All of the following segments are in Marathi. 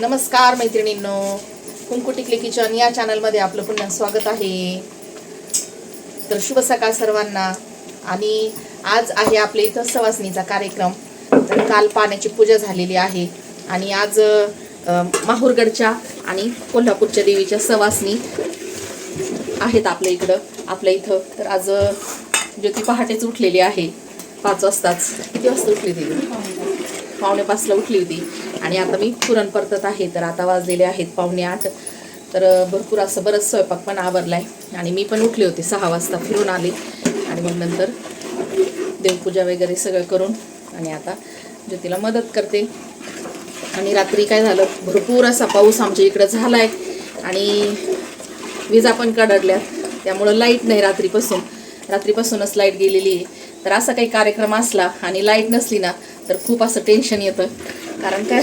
नमस्कार मैत्रिणींनो. कुंकुटिकली किचन या चॅनलमध्ये आपलं पुन्हा स्वागत आहे. तर शुभ सकाळ सर्वांना. आणि आज आहे आपल्या इथं सवासणीचा कार्यक्रम. तर काल पाण्याची पूजा झालेली आहे. आणि आज माहूरगडच्या आणि कोल्हापूरच्या देवीच्या सवासणी आहेत आपल्या इकडं आपल्या इथं. तर आज ज्योती पहाटेच उठलेली आहे. पाच वाजताच. किती वाजता उठली ती? पावणे पाचला उठली होती. आणि आता मी पुरण परतत आहे तर आता वाजलेले आहेत पावणे आठ. तर भरपूर असं बरंच स्वयंपाक पण आवरला आहे आणि मी पण उठले होते सहा वाजता फिरून आले. आणि मग नंतर देवपूजा वगैरे सगळं करून आणि आता ज्योतीला मदत करते. आणि रात्री काय झालं? भरपूर असा पाऊस आमच्या इकडं झाला आहे आणि विजा पण कडडल्यात त्यामुळं लाइट नाही रात्रीपासून. रात्रीपासूनच लाइट गेलेली आहे. तर असा काही कार्यक्रम असला आणि लाइट नसली ना तर खूप असं टेन्शन येतं. कारण काय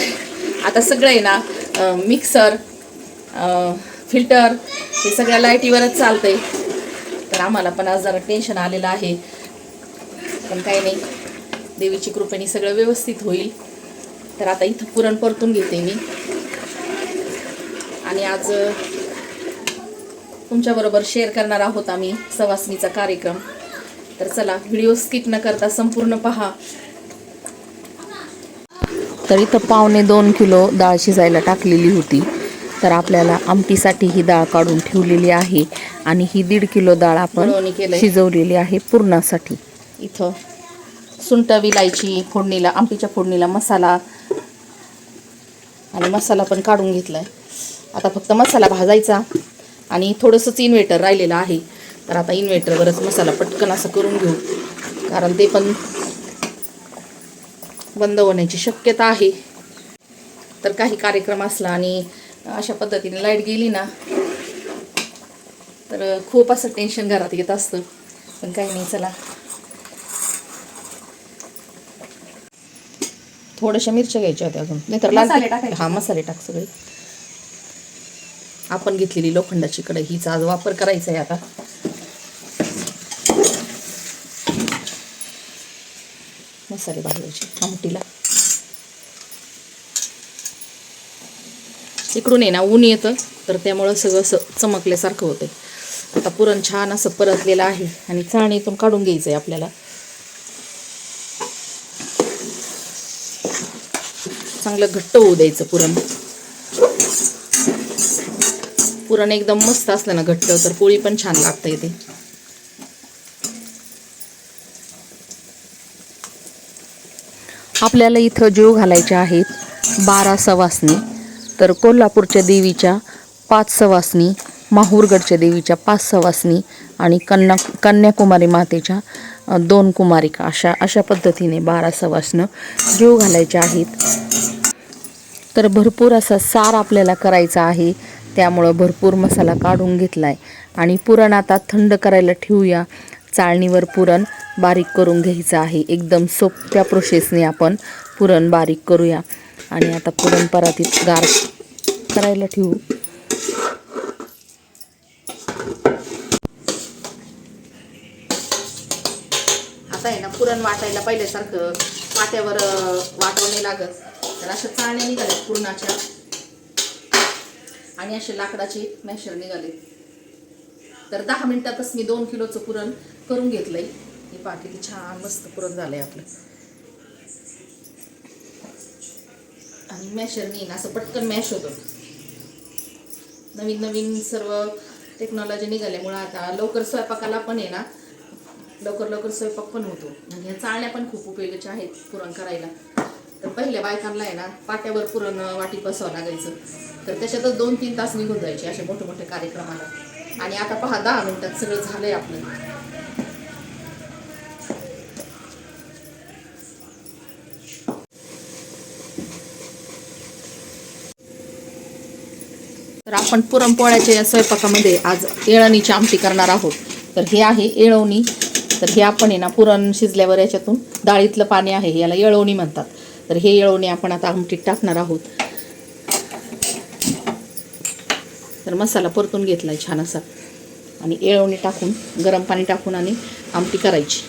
आता सगळं आहे ना मिक्सर फिल्टर हे सगळ्या लाईटीवरच चालतंय. तर आम्हाला पण आज जरा टेन्शन आलेलं आहे. पण काही नाही देवीची कृपेने सगळं व्यवस्थित होईल. तर आता इथं पुरण परतून घेते मी. आणि आज तुमच्याबरोबर शेअर करणार आहोत आम्ही सवासणीचा कार्यक्रम. तर चला व्हिडिओ स्किप न करता संपूर्ण पहा. तर इथं पावणे दोन किलो डाळ शिजायला टाकलेली होती. तर आपल्याला आमटीसाठी ही डाळ काढून ठेवलेली आहे आणि ही दीड किलो डाळ आपण शिजवलेली आहे पूर्णासाठी. इथं सुंट विलायची फोडणीला आमटीच्या फोडणीला मसाला आणि मसाला पण काढून घेतलाय. आता फक्त मसाला भाजायचा आणि थोडंसंच इन्व्हेटर राहिलेलं आहे. तर आता इन्व्हेटरवरच मसाला पटकन असं करून घेऊ. कारण ते पण बंद होण्याची शक्यता आहे. तर काही कार्यक्रम असला आणि अशा पद्धतीने लाइट गेली ना तर खूप असं टेन्शन घरात येत असतं. पण काही नाही चला. थोड्याशा मिरच्या घ्यायच्या होत्या अजून. नाही तर लाल. हा मसाले टाक सगळे. आपण घेतलेली लोखंडाची कढई हिचा आज वापर करायचा आहे आता. मसाले घालायचे आमटीला. इकडून आहे ना ऊन येतं तर त्यामुळं सगळं असं चमकल्यासारखं होतं आता पुरण छान असं परतलेलं आहे आणि चाळणीतून काढून घ्यायचं आहे आपल्याला. चांगलं घट्ट होऊ द्यायचं पुरण. पुरण एकदम मस्त असलं ना घट्ट तर पोळी पण छान लागता येते. आपल्याला इथं जीव घालायचे आहेत. बारा सवासनी तर कोल्हापूरच्या देवीच्या पाच सवासनी माहूरगडच्या देवीच्या पाच सवासनी आणि कन्या कन्याकुमारी मातेच्या दोन कुमारिका. अशा अशा पद्धतीने बारा सवासनं जीव घालायचे आहेत. तर भरपूर असा सार आपल्याला करायचा आहे. त्यामुळं भरपूर मसाला काढून घेतला आहे आणि पुरण आता थंड करायला ठेवूया. चाळणीवर पुरण बारीक करून घ्यायचं आहे. एकदम सोप्या प्रोसेसने आपण पुरण बारीक करूया. आणि आता पुरण परातीत गार करायला ठेवू. आता आहे ना पुरण वाटायला पहिल्यासारखं वाट्यावर वाटवणे नाही लागत. तर अशा चाळण्या निघाल्या पुरणाच्या. आणि असे लाकडाचे मॅशर निघाले तर दहा मिनिटातच मी दोन किलोचं पुरण करून घेतलंय. हे पाकिट छान मस्त पुरण झालंय आपलं. आणि मॅशरनी ना असं पटकन मॅश होतं. नवीन नवीन सर्व टेक्नॉलॉजी निघाल्यामुळं आता लवकर स्वयंपाकाला पण आहे ना लवकर लवकर स्वयंपाक पण होतो. आणि ह्या चाळण्या पण खूप उपयोगाच्या आहेत पुरण करायला. तर पहिल्या बायकांना आहे ना पाट्यावर पुरण वाटी बसावं लागायचं. तर त्याच्यातच दोन तीन तास निघून जायचे असे मोठे मोठे कार्यक्रमाला. आणि आता पहा दहा मिनटात सगळं झालंय आपलं. तर आपण पुरणपोळ्याच्या या स्वयंपाकामध्ये आज येळणीची आमटी करणार आहोत. तर हे आहे येळवणी. तर हे आपण आहे ना पुरण शिजल्यावर याच्यातून डाळीतलं पाणी आहे याला येळवणी म्हणतात. तर हे येळवणी आपण आता आमटीत टाकणार आहोत. तर मसाला परतून घेतला आहे छान असा आणि येळवणी टाकून गरम पाणी टाकून आणि आमटी करायची.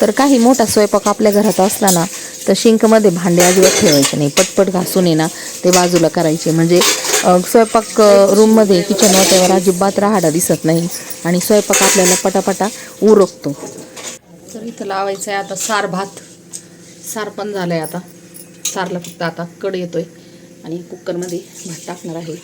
तर काही मोठा स्वयंपाक आपल्या घरात असला ना तर शिंकमध्ये भांडे अजिबात ठेवायचे नाही. पटपट घासून ना ते बाजूला करायचे. म्हणजे स्वयंपाक रूममध्ये किचन वाट्यावर अजिबात राहाडा दिसत नाही आणि स्वयंपाक आपल्याला पटापटा उरकतो. तर इथं लावायचं आहे आता सार भात. सार पण झालं आहे आता. सारला फक्त आता कड येतोय आणि कुकरमध्ये भात टाकणार आहे.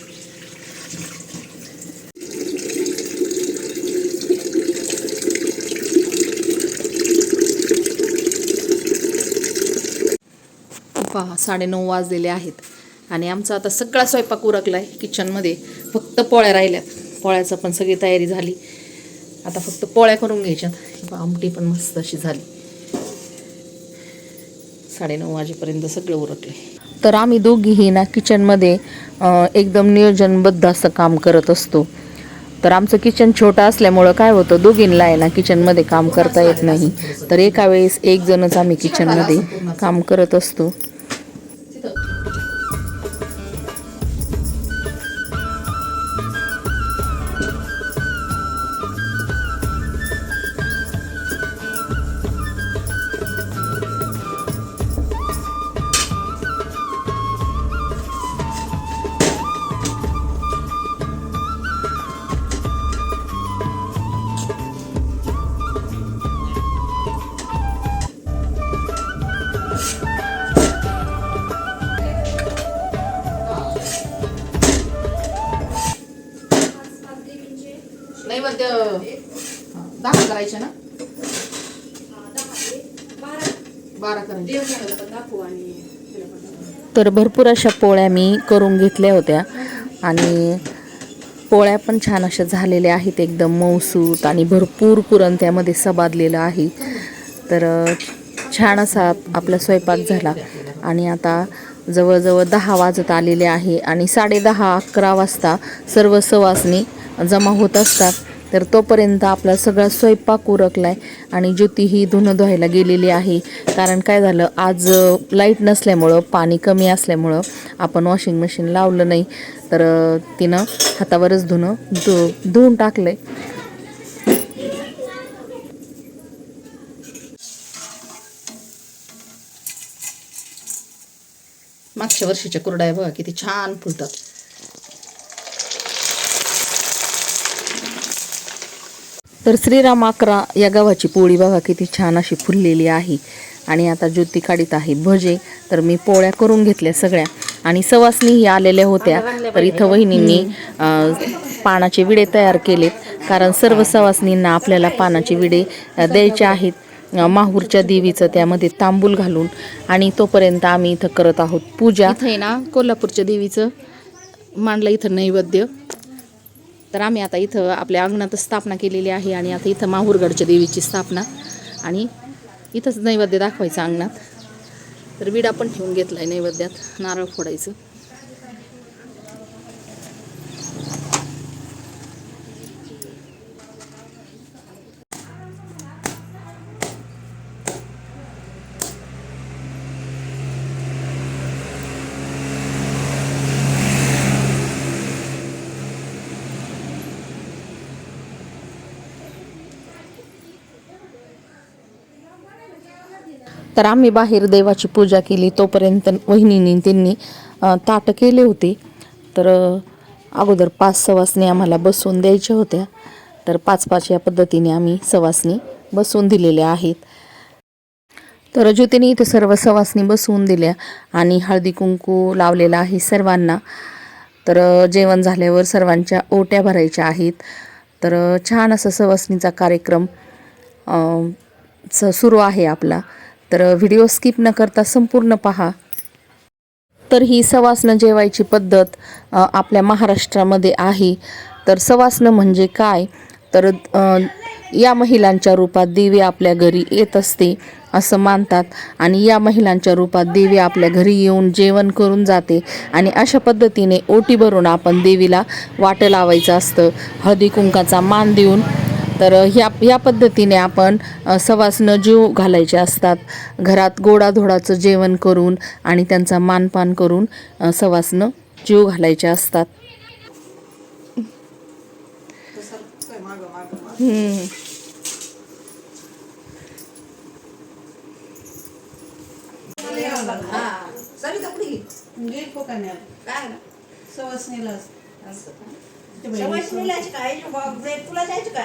पहा साडेनऊ वाजलेले आहेत. आणि आमचा आता सगळा स्वयंपाक उरकला आहे किचनमध्ये फक्त पोळ्या राहिल्यात. पोळ्याचं पण सगळी तयारी झाली. आता फक्त पोळ्या करून घ्यायच्यात आमटी पण मस्त अशी झाली. साडेनऊ वाजेपर्यंत सगळं उरकले तर आम्ही दोघीही ना किचनमध्ये एकदम नियोजनबद्ध असं काम करत असतो. तर आमचं किचन छोटं असल्यामुळं काय होतं दोघींना आहे ना किचनमध्ये काम करता येत नाही. तर एका वेळेस एक जणच आम्ही किचनमध्ये काम करत असतो. दहा करायचे ना? बारा करायचे. तर भरपूर अशा पोळ्या मी करून घेतल्या होत्या. आणि पोळ्या पण छान अशा झालेल्या आहेत. एकदम मऊसूत आणि भरपूर पुरण त्यामध्ये सबादलेलं आहे. तर छान असा आपला स्वयंपाक झाला. आणि आता जवळजवळ दहा वाजत आलेले आहे. आणि साडेदहा अकरा वाजता सर्व सवासनी जमा होत असतात. तर तोपर्यंत आपला सगळा स्वयंपाक उरकला आहे आणि ज्योती ही धुणं धुवायला गेलेली आहे. कारण काय झालं आज लाइट नसल्यामुळं पाणी कमी असल्यामुळं आपण वॉशिंग मशीन लावलं नाही. तर तिनं हातावरच धुणं धु धुवून आहे मागच्या वर्षीच्या कुरड्या बघा किती छान फुलतात. तर श्रीराम अकरा या गव्हाची पोळी बघा किती छान अशी फुललेली आहे. आणि आता ज्योती काढीत आहे. भजे तर मी पोळ्या करून घेतल्या सगळ्या. आणि सवासनीही आलेल्या होत्या. तर इथं वहिनींनी पानाचे विडे तयार केलेत. कारण सर्व सवासनींना आपल्याला पानाचे विडे द्यायचे आहेत. माहूरच्या देवीचं त्यामध्ये तांबूल घालून. आणि तोपर्यंत आम्ही इथं करत आहोत पूजा. इथं आहे ना कोल्हापूरच्या देवीचं मांडलं इथं नैवेद्य. तर आम्ही आता इथं आपल्या अंगणातच स्थापना केलेली आहे आणि आता इथं माहूरगडच्या देवीची स्थापना. आणि इथंच नैवेद्य दाखवायचं अंगणात. तर विडा पण ठेवून घेतला आहे नैवेद्यात नारळ फोडायचं. तर आम्ही बाहेर देवाची पूजा केली. तोपर्यंत वहिनींनी त्यांनी ताट ताटं केले होते. तर अगोदर पाच सवासनी आम्हाला बसवून द्यायच्या होत्या. तर पाच पाच या पद्धतीने आम्ही सवासनी बसवून दिलेल्या आहेत. तर ज्योतीने इथे सर्व सवासनी बसवून दिल्या आणि हळदी कुंकू लावलेला आहे सर्वांना. तर जेवण झाल्यावर सर्वांच्या ओट्या भरायच्या आहेत. तर छान असा सवासनीचा कार्यक्रम स सुरू आहे आपला. तर व्हिडिओ स्किप न करता संपूर्ण पहा. तर ही सवासनं जेवायची पद्धत आपल्या महाराष्ट्रामध्ये आहे. तर सवासनं म्हणजे काय? तर या महिलांच्या रूपात देवी आपल्या घरी येत असते असं मानतात. आणि या महिलांच्या रूपात देवी आपल्या घरी येऊन जेवण करून जाते. आणि अशा पद्धतीने ओटी भरून आपण देवीला वाटं लावायचं असतं. हळदी कुंकाचा मान देऊन तर ह्या ह्या पद्धतीने आपण सवासनं जीव घालायचे असतात. घरात गोडाधोडाचं जेवण करून आणि त्यांचा मानपान करून सवासनं जीव घालायचे असतात. हम्म. हा तुला जायचं का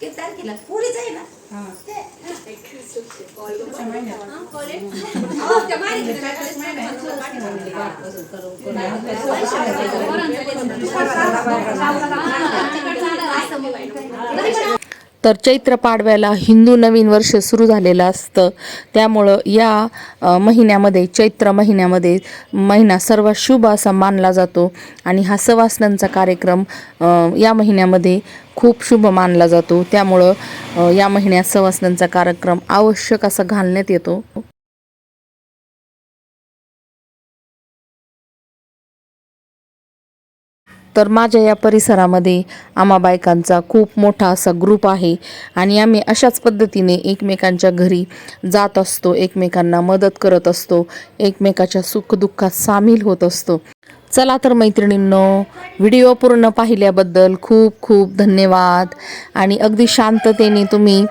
किती तारखेला पुढेच आहे ना हा तर चैत्र पाडव्याला हिंदू नवीन वर्ष सुरू झालेलं असतं. त्यामुळं या महिन्यामध्ये चैत्र महिन्यामध्ये महिना सर्वात शुभ असा मानला जातो आणि हा सवासनांचा कार्यक्रम या महिन्यामध्ये खूप शुभ मानला जातो. त्यामुळं या महिन्यात सवासनांचा कार्यक्रम आवश्यक असा घालण्यात येतो. तर माझ्या या परिसरामध्ये आम्हा बायकांचा खूप मोठा असा ग्रुप आहे. आणि आम्ही अशाच पद्धतीने एकमेकांच्या घरी जात असतो एकमेकांना मदत करत असतो एकमेकाच्या सुखदुःखात सामील होत असतो. चला तर मैत्रिणींनो व्हिडिओ पूर्ण पाहिल्याबद्दल खूप खूप धन्यवाद. आणि अगदी शांततेने तुम्ही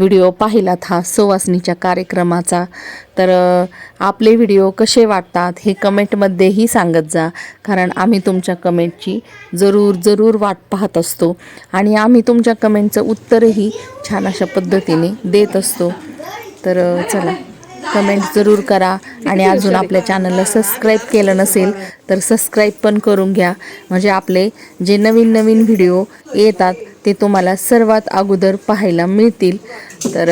व्हिडिओ पाहिलात हा सुवासनीच्या कार्यक्रमाचा तर आपले व्हिडिओ कसे वाटतात हे कमेंटमध्येही सांगत जा कारण आम्ही तुमच्या कमेंटची जरूर जरूर वाट पाहत असतो आणि आम्ही तुमच्या कमेंटचं उत्तरही छान अशा पद्धतीने देत असतो. तर चला कमेंट जरूर करा आणि अजून आपल्या चॅनलला सबस्क्राईब केलं नसेल तर सबस्क्राईब पण करून घ्या. म्हणजे आपले जे नवीन नवीन व्हिडिओ येतात ते तुम्हाला सर्वात अगोदर पाहायला मिळतील. तर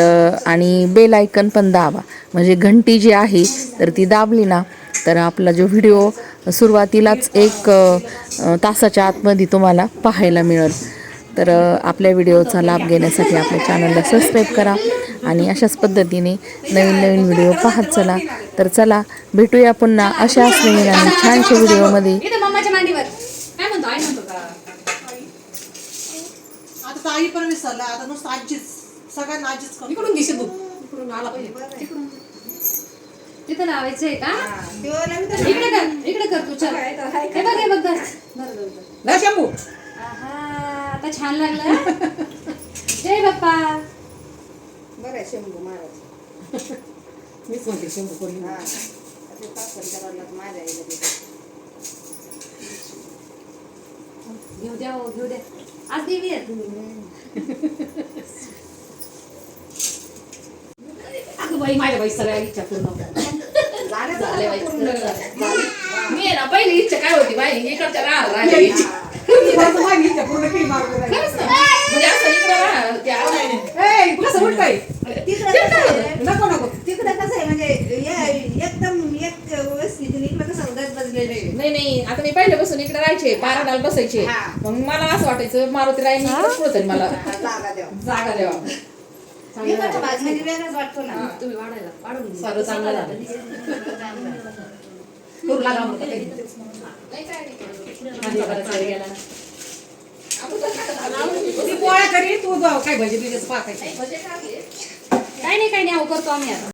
आणि बेल आयकन पण दाबा. म्हणजे घंटी जी आहे तर ती दाबली ना तर आपला जो व्हिडिओ सुरुवातीलाच एक तासाच्या आतमध्ये तुम्हाला पाहायला मिळेल. तर आपल्या व्हिडिओचा लाभ घेण्यासाठी आपल्या चॅनलला सबस्क्राईब करा आणि अशाच पद्धतीने नवीन नवीन व्हिडिओ पाहत चला. तर चला भेटूया पुन्हा अशाच नवीन आणि छानशा व्हिडिओमध्ये इथं मम्माच्या मांडीवर काय म्हणतो आई म्हणतो का आता आई पण विसरला. आता नुसतं आजीच सगळ्यांना आजीच करतो. इकडून घे शिबू इकडून आला पाहिजे. तिथं लावायचंय का? इकडे कर इकडे कर तू चल. हे बघ हे बघ धर. धर, धर, धर. शंभू. आहा, आता छान लागलं जय बाप्पा. बरं आहे शंभू महाराज. मीच म्हणते शंभू कोणी हा. ते पापड करायला माझ्या आईला. घेऊ द्या हो, घेऊ द्या. आज देवी आहे तुम्ही. बाई माझ्या बाई सगळ्या इच्छा पूर्ण बाई. मी ना पहिली इच्छा काय होती बाई? इकडच्या राहणार इच्छा. पूर्ण केली? म्हणजे असं इकडं राहणार? नको नको तिकडं कसं आहे म्हणजे या- एकदम एक व्यवस्थित. इकडं बसलेलं नाही नाही आता मी पहिल्यापासून इकडे राहायचे पाराडाल बसायचे. मग मला असं वाटायचं मारुती कुठं मला. जागा द्यावा जागा म्हणजे वेगळाच वाटतो ना. तुम्ही वाढायला वाढून चांगलं झालं. पोळ्या करी तू जाऊ काय भजी बिजेच पाकायची? काय नाही काय नाही अहो करतो आम्ही आता.